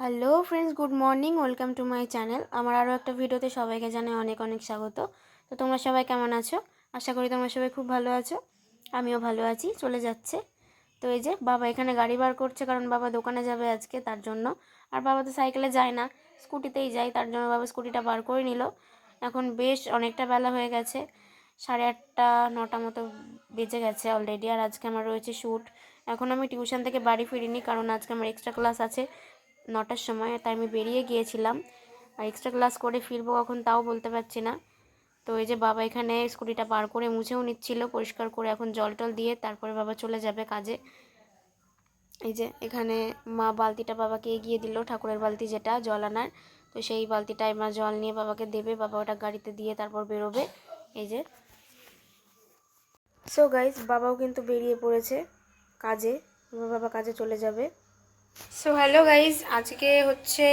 Hello friends good morning welcome to my channel আমার আরও একটা ভিডিওতে সবাইকে জানাই অনেক অনেক স্বাগত। তো তোমরা সবাই কেমন আছো? আশা করি তোমরা সবাই খুব ভালো আছো। আমিও ভালো আছি। চলে যাচ্ছে। তো এই যে, বাবা এখানে গাড়ি বার করছে কারণ বাবা দোকানে যাবে আজকে তার জন্য। আর বাবা তো সাইকেলে যায় না। স্কুটিতেই যায়, তার জন্য বাবা স্কুটিটা বার করে নিল। এখন বেশ অনেকটা বেলা হয়ে গেছে। সাড়ে আটটা, নটা মতো বেজে গেছে অলরেডি আর আজকে আমার রয়েছে শ্যুট এখন আমি টিউশন থেকে বাড়ি ফিরিনি কারণ আজকে আমার এক্সট্রা ক্লাস আছে। নটার সময় তাই আমি বেরিয়ে গিয়েছিলাম। আর এক্সট্রা ক্লাস করে ফিরবো কখন তাও বলতে পারছি না। তো এই যে বাবা এখানে স্কুটিটা পার করে মুছেও নিচ্ছিল, পরিষ্কার করে এখন জল টল দিয়ে তারপরে বাবা চলে যাবে কাজে। এই যে এখানে মা বালতিটা বাবাকে এগিয়ে দিল, ঠাকুরের বালতি যেটা জল আনার। তো সেই বালতিটায় মা জল নিয়ে বাবাকে দেবে, বাবা ওটা গাড়িতে দিয়ে তারপর বেরোবে। এই যে। সো গাইজ বাবাও কিন্তু বেরিয়ে পড়েছে কাজে বাবা কাজে চলে যাবে। সো হ্যালো গাইজ আজকে হচ্ছে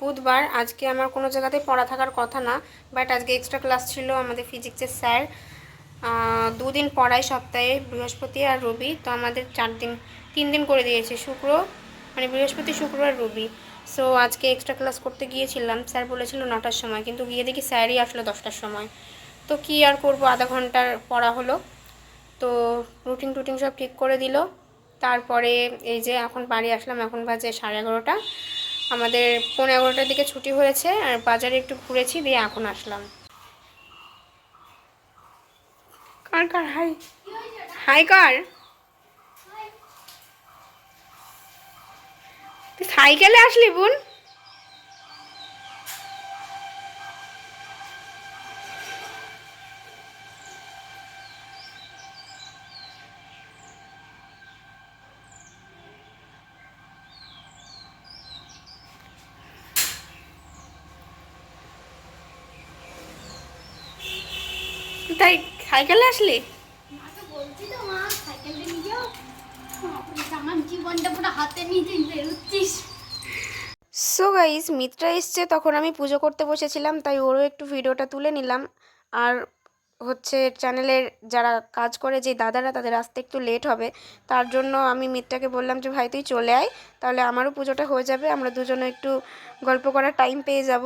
বুধবার। আজকে আমার কোনো জায়গাতে পড়া থাকার কথা না বাট আজকে এক্সট্রা ক্লাস ছিল আমাদের ফিজিক্সের স্যার। দুদিন পড়ায় সপ্তাহে, বৃহস্পতি আর রবি। তো আমাদের চার দিন, তিন দিন করে দিয়েছে, শুক্র মানে বৃহস্পতি, শুক্র আর রবি। সো আজকে এক্সট্রা ক্লাস করতে গিয়েছিলাম। স্যার বলেছিল নটার সময়, কিন্তু গিয়ে দেখি স্যারই আসলো দশটার সময়। তো কি আর করব, আধা ঘণ্টার পড়া হলো। তো রুটিন টুটিন সব ঠিক করে দিল। তারপরে এই যে এখন বাড়ি আসলাম, এখন বাজে সাড়ে এগারোটা। আমাদের পনেরো এগারোটার দিকে ছুটি হয়েছে, আর বাজারে একটু ঘুরেছি, দিয়ে এখন আসলাম। কার কার? হাই। হাই কার? তুই সাইকেলে আসলি বোন? নিয়ে তুই বেরোচ্ছিস। সো গাইজ মিত্রা এসছে তখন আমি পুজো করতে বসেছিলাম তাই ওরও একটু ভিডিওটা তুলে নিলাম। আর হচ্ছে চ্যানেলের যারা কাজ করে যে দাদারা তাদের আসতে একটু লেট হবে। তার জন্য আমি মিত্রাকে বললাম যে ভাই তুই চলে আয় তাহলে আমারও পুজোটা হয়ে যাবে। আমরা দুজনে একটু গল্প করার টাইম পেয়ে যাব।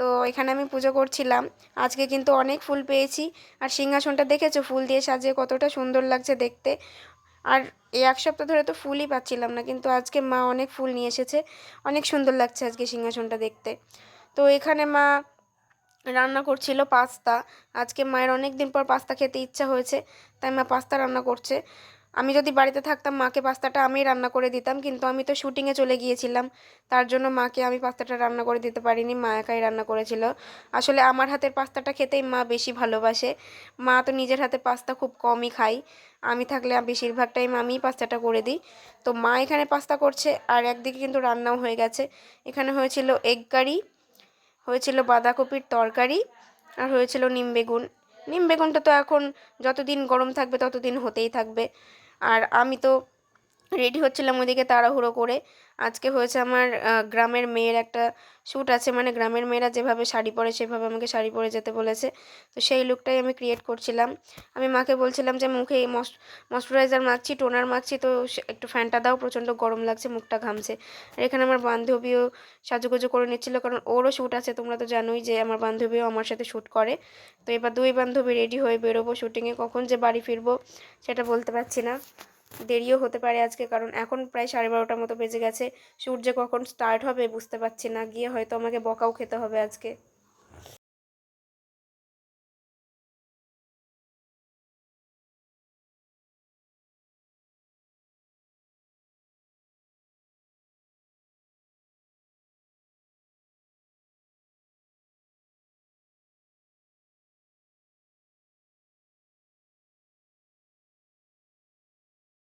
তো এখানে আমি পুজো করছিলাম। আজকে কিন্তু অনেক ফুল পেয়েছি। আর সিংহাসনটা দেখেছ? ফুল দিয়ে সাজিয়ে কতটা সুন্দর লাগছে দেখতে। আর এই এক সপ্তাহ ধরে তো ফুলই পাচ্ছিলাম না, কিন্তু আজকে মা অনেক ফুল নিয়ে এসেছে। অনেক সুন্দর লাগছে আজকে সিংহাসনটা দেখতে। তো এখানে মা রান্না করছিল পাস্তা। আজকে মায়ের অনেক দিন পর পাস্তা খেতে ইচ্ছা হয়েছে, তাই মা পাস্তা রান্না করছে। আমি যদি বাড়িতে থাকতাম, মাকে পাস্তাটা আমিই রান্না করে দিতাম, কিন্তু আমি তো শুটিংয়ে চলে গিয়েছিলাম। তার জন্য মাকে আমি পাস্তাটা রান্না করে দিতে পারিনি, মা একাই রান্না করেছিল। আসলে আমার হাতের পাস্তাটা খেতেই মা বেশি ভালোবাসে। মা তো নিজের হাতে পাস্তা খুব কমই খায়। আমি থাকলে বেশিরভাগ টাইম আমিই পাস্তাটা করে দিই। তো মা এখানে পাস্তা করছে, আর একদিকে কিন্তু রান্নাও হয়ে গেছে। এখানে হয়েছিল এগ কারি হয়েছিল বাঁধাকপির তরকারি, আর হয়েছিল নিম বেগুন। নিম বেগুনটা তো এখন যতদিন গরম থাকবে, ততদিন হতেই থাকবে। আর আমি তো রেডি হচ্ছিলাম ওইদিকে তাড়াহুড়ো করে। আজকে হয়েছে আমার গ্রামের মেয়ের একটা শ্যুট আছে। মানে গ্রামের মেয়েরা যেভাবে শাড়ি পরে, সেভাবে আমাকে শাড়ি পরে যেতে বলেছে। তো সেই লুকটাই আমি ক্রিয়েট করছিলাম। আমি মাকে বলছিলাম যে, মুখে ময়শ্চারাইজার মাখছি টোনার মাখছি, তো একটু ফ্যানটা দাও, প্রচণ্ড গরম লাগছে, মুখটা ঘামছে। আর এখানে আমার বান্ধবীও সাজুগুজু করে নিচ্ছিল, কারণ ওরও শ্যুট আছে, তোমরা তো জানোই যে আমার বান্ধবীও আমার সাথে শ্যুট করে। তো এবার দুই বান্ধবী রেডি হয়ে বেরোবো শ্যুটিংয়ে কখন যে বাড়ি ফিরবো, সেটা বলতে পারছি না। দেরিও হতে পারে আজকে, কারণ এখন প্রায় সাড়ে বারোটার মতো বেজে গেছে। সূর্য কখন স্টার্ট হবে বুঝতে পারছি না, গিয়ে হয়তো আমাকে বকাও খেতে হবে আজকে।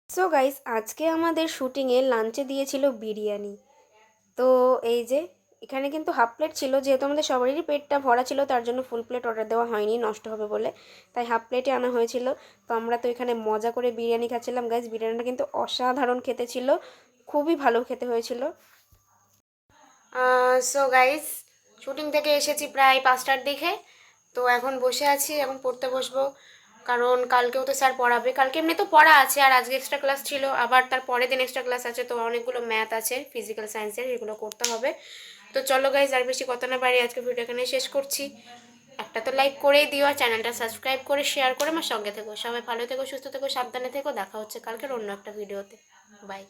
সো গাইস আজকে আমাদের শুটিংয়ে লাঞ্চে দিয়েছিল বিরিয়ানি। তো এই যে, এখানে কিন্তু হাফ প্লেট ছিল, যেহেতু আমাদের সবারই পেটটা ভরা ছিল, তার জন্য ফুল প্লেট অর্ডার দেওয়া হয়নি, নষ্ট হবে বলে। তাই হাফ প্লেটে আনা হয়েছিল। তো আমরা তো এখানে মজা করে বিরিয়ানি খাচ্ছিলাম। গাইস বিরিয়ানিটা কিন্তু অসাধারণ খেতে ছিল। খুবই ভালো খেতে হয়েছিল। সো গাইস শুটিং থেকে এসেছি প্রায় পাঁচটার দিকে। তো এখন বসে আছি এখন পড়তে বসবো। কারণ কালকেও তো স্যার পড়াবে। কালকে এমনি তো পড়া আছে, আর আজকে এক্সট্রা ক্লাস ছিল। আবার তার পরের দিন এক্সট্রা ক্লাস আছে, তো অনেকগুলো ম্যাথ আছে ফিজিক্যাল সায়েন্সের এগুলো করতে হবে। তো চলো গাইজ আর বেশি কথা না বাড়ি আজকে ভিডিও এখানে শেষ করছি। একটা তো লাইক করেই দিও, আর চ্যানেলটা সাবস্ক্রাইব করে শেয়ার করে আমার সঙ্গে থেকো। সবাই ভালো থেকো, সুস্থ থেকো, সাবধানে থেকো। দেখা হচ্ছে কালকের অন্য একটা ভিডিওতে বাই